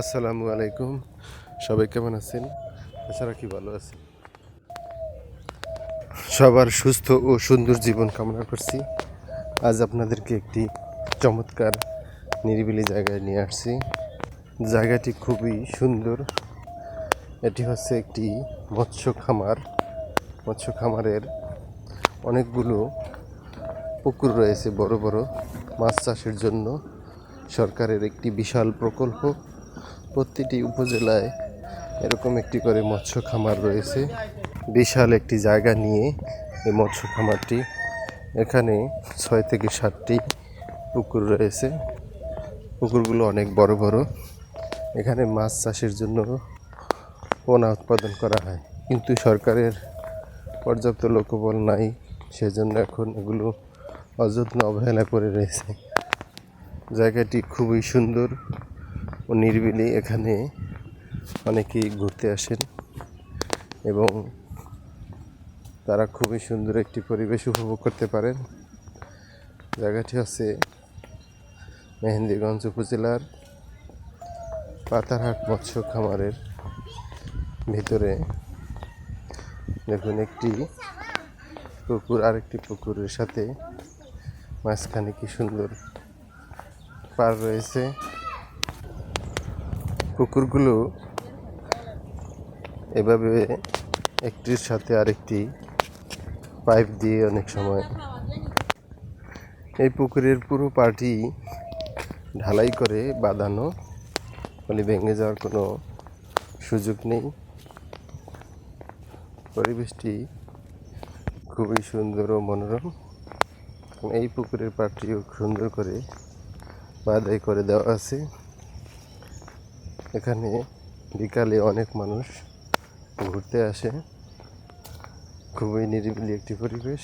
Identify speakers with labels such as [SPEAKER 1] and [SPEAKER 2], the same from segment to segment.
[SPEAKER 1] আসসালামু আলাইকুম। সবাই কেমন আছেন? এছাড়া কি ভালো আছেন? সবার সুস্থ ও সুন্দর জীবন কামনা করছি। আজ আপনাদেরকে একটি চমৎকার, নিরিবিলি জায়গায় নিয়ে আসছি। জায়গাটি খুবই সুন্দর। এটি হচ্ছে একটি মৎস্য খামার। মৎস্য খামারের অনেকগুলো পুকুর রয়েছে বড় বড়। মাছ চাষের জন্য সরকারের একটি বিশাল প্রকল্প। প্রতিটি উপজেলায় এরকম একটি করে মৎস্য খামার রয়েছে। বিশাল একটি জায়গা নিয়ে এই মৎস্য খামারটি এখানে ছয় থেকে সাতটি পুকুর রয়েছে। পুকুরগুলো অনেক বড় বড়। এখানে মাছ চাষের জন্য পোনা উৎপাদন করা হয়। কিন্তু সরকারের পর্যাপ্ত লোকবল নাই, সেজন্য এখন এগুলো অযত্ন অবহেলা করে রয়েছে। জায়গাটি খুবই সুন্দর। ও নিরিবিলি এখানে অনেকেই ঘুরতে আসেন এবং তারা খুবই সুন্দর একটি পরিবেশ উপভোগ করতে পারেন। জায়গাটি হচ্ছে মেহেন্দিগঞ্জ উপজেলার পাতারহাট মৎস্য খামারের ভিতরে। দেখুন, একটি পুকুর, আরেকটি পুকুরের সাথে মাঝখানে কি সুন্দর পার রয়েছে। পুকুরগুলো এভাবে একটির সাথে আরেকটি পাইপ দিয়ে অনেক সময় এই পুকুরের পুরো পাটি ঢালাই করে বাঁধানো, ফলে ভেঙে যাওয়ার কোনো সুযোগ নেই। পরিবেশটি খুবই সুন্দর ও মনোরম। এই পুকুরের পাড়টিও সুন্দর করে বাঁধাই করে দেওয়া আছে। এখানে বিকালে অনেক মানুষ ঘুরতে আসে। খুবই নিরিবিলি একটি পরিবেশ।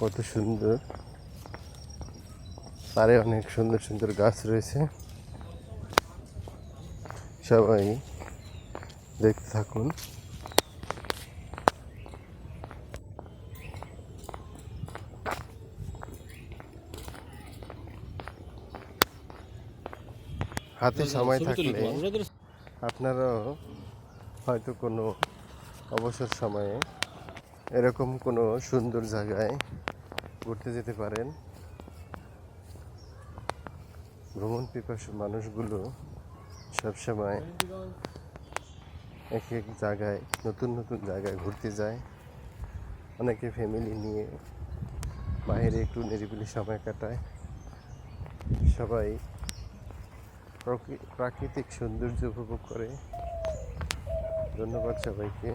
[SPEAKER 1] কত সুন্দর। পারে অনেক সুন্দর সুন্দর গাছ রয়েছে। সবাই দেখতে থাকুন। হাতে সময় থাকলে আপনারাও হয়তো কোনো অবসর সময়ে এরকম কোনো সুন্দর জায়গায় ঘুরতে যেতে পারেন। ভ্রমণ পিপাসু মানুষগুলো সবসময় এক এক জায়গায় নতুন নতুন জায়গায় ঘুরতে যায়। অনেকে ফ্যামিলি নিয়ে বাইরে একটু নিরিবিলি সময় কাটায়। সবাই প্রাকৃতিক সৌন্দর্য উপভোগ করে। ধন্যবাদ সবাইকে।